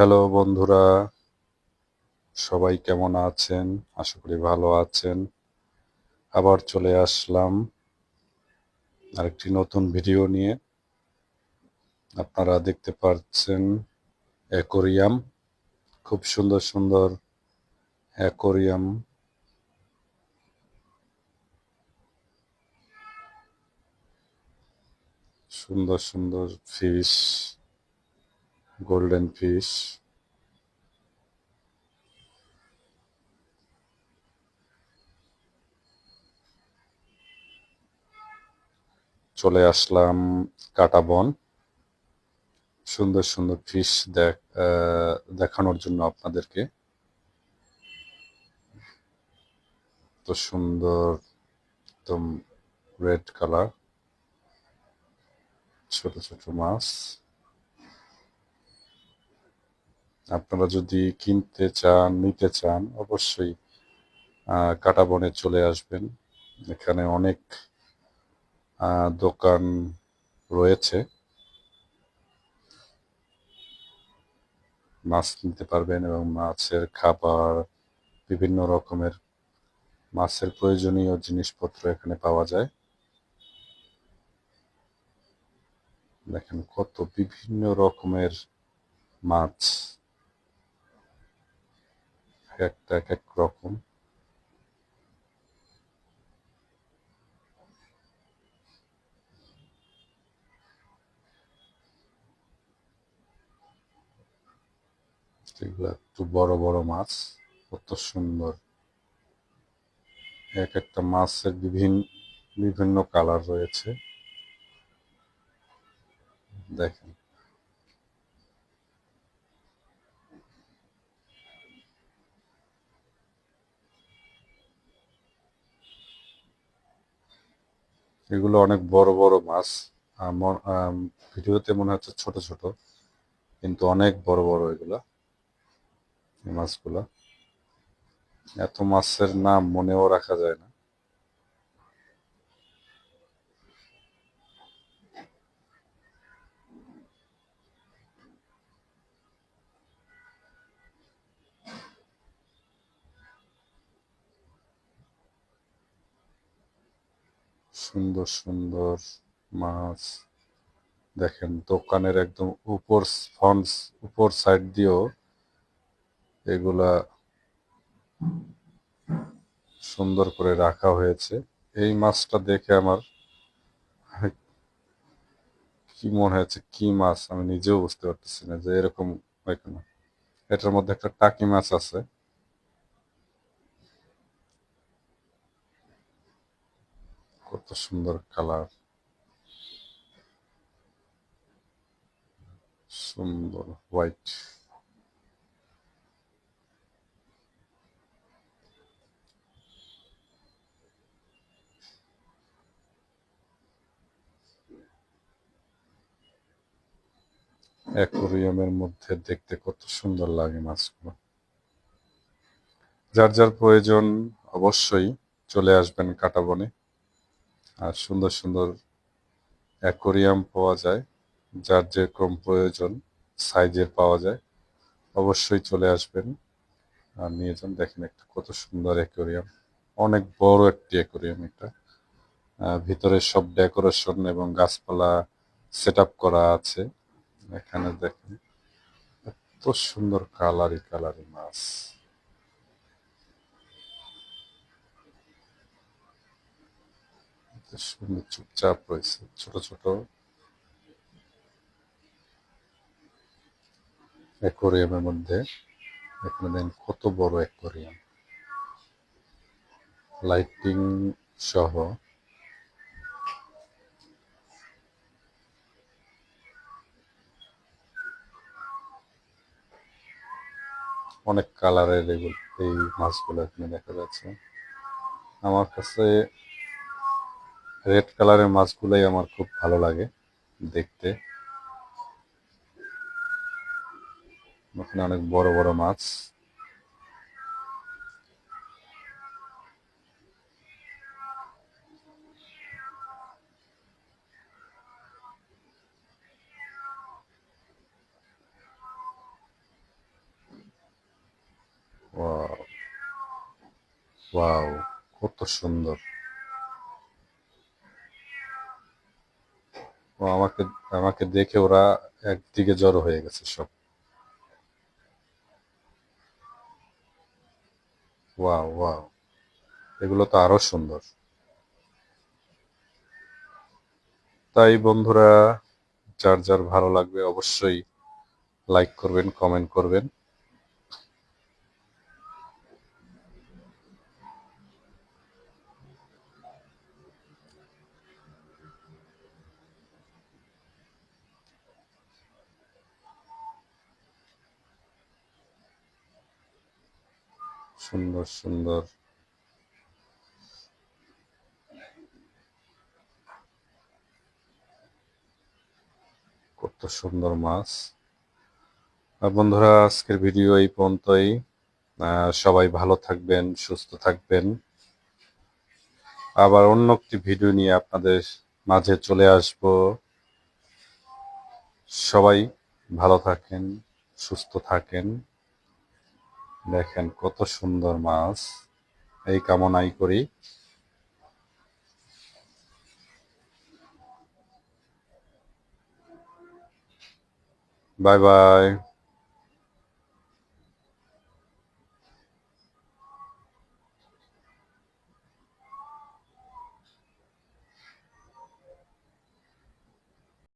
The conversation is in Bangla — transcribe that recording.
হ্যালো বন্ধুরা, সবাই কেমন আছেন? আশা করি ভালো আছেন। আবার চলে আসলাম আরেকটি নতুন ভিডিও নিয়ে। আপনারা দেখতে পাচ্ছেন অ্যাকোরিয়াম, খুব সুন্দর সুন্দর অ্যাকোরিয়াম। সুন্দর সুন্দর ফিশ গোল্ডেন ফিশ চলে আসলাম কাটাবন। সুন্দর সুন্দর ফিশ দেখানোর জন্য আপনাদেরকে। তো সুন্দর, একদম রেড কালার ছোট ছোট মাছ। আপনারা যদি কিনতে চান, নিতে চান, অবশ্যই কাটাবনে চলে আসবেন। এখানে অনেক দোকান রয়েছে। মাছ নিতে পারবেন এবং মাছের খাবার, বিভিন্ন রকমের মাছের প্রয়োজনীয় জিনিসপত্র এখানে পাওয়া যায়। দেখেন কত বিভিন্ন রকমের মাছ। একটা এক এক রকম। এগুলো একটু বড় বড় মাছ, কত সুন্দর। এক একটা মাছের বিভিন্ন বিভিন্ন কালার রয়েছে। দেখেন। এগুলো অনেক বড় বড় মাছ। ভিডিওতে মনে হচ্ছে ছোট ছোট, কিন্তু অনেক বড় বড় এগুলা, এই মাছগুলা। এত মাছের নাম মনেও রাখা যায় না। সুন্দর সুন্দর মাছ। দেখেন, দোকানের একদম উপর ফ্রন্ট উপর সাইড দিয়েও এগুলা সুন্দর করে রাখা হয়েছে। এই মাছটা দেখে আমার কি মনে হয়েছে, কি মাছ? আমি নিজেও বুঝতে পারতেছি না যে এরকম এটার মধ্যে একটা টাকি মাছ আছে। কত সুন্দর কালার। সুন্দর হোয়াইট। অ্যাকোরিয়ামের মধ্যে দেখতে কত সুন্দর লাগে মাছগুলো। যার যার প্রয়োজন অবশ্যই চলে আসবেন কাটাবনে। আর সুন্দর সুন্দর অ্যাকোরিয়াম পাওয়া যায়, যার যেরকম প্রয়োজন, সাইজের পাওয়া যায়, অবশ্যই চলে আসবেন। আর নিয়ে যান, দেখেন একটা কত সুন্দর অ্যাকোরিয়াম, অনেক বড় একটি অ্যাকোরিয়াম এটা। ভিতরে সব ডেকোরেশন এবং গাছপালা সেট করা আছে। এখানে দেখেন, এত সুন্দর কালারি কালারি মাছ এত সুন্দর চুপচাপ রয়েছে, ছোট ছোট। অ্যাকোরিয়ামের মধ্যে। এখানে দেখেন কত বড় অ্যাকোরিয়াম। লাইটিং সহ। অনেক কালারের এই মাছগুলো এখানে দেখা যাচ্ছে। আমার কাছে রেড কালারের মাছগুলাই আমার খুব ভালো লাগে দেখতে। ওখানে অনেক বড় বড় মাছ। ওয়াও ওয়াও কত সুন্দর। আমাকে আমাকে দেখে ওরা একদিকে জড়ো হয়ে গেছে সব। এগুলো তো আরও সুন্দর। তাই বন্ধুরা, যার যার ভালো লাগবে অবশ্যই লাইক করবেন, কমেন্ট করবেন। সুন্দর সুন্দর। কত সুন্দর মাছ। আর বন্ধুরা, আজকের ভিডিও এই পর্যন্তই। সবাই ভালো থাকবেন, সুস্থ থাকবেন। আবার অন্য একটি ভিডিও নিয়ে আপনাদের মাঝে চলে আসব। সবাই ভালো থাকেন, সুস্থ থাকেন। দেখেন কত সুন্দর মাছ। এই কামনাই করি। Bye bye.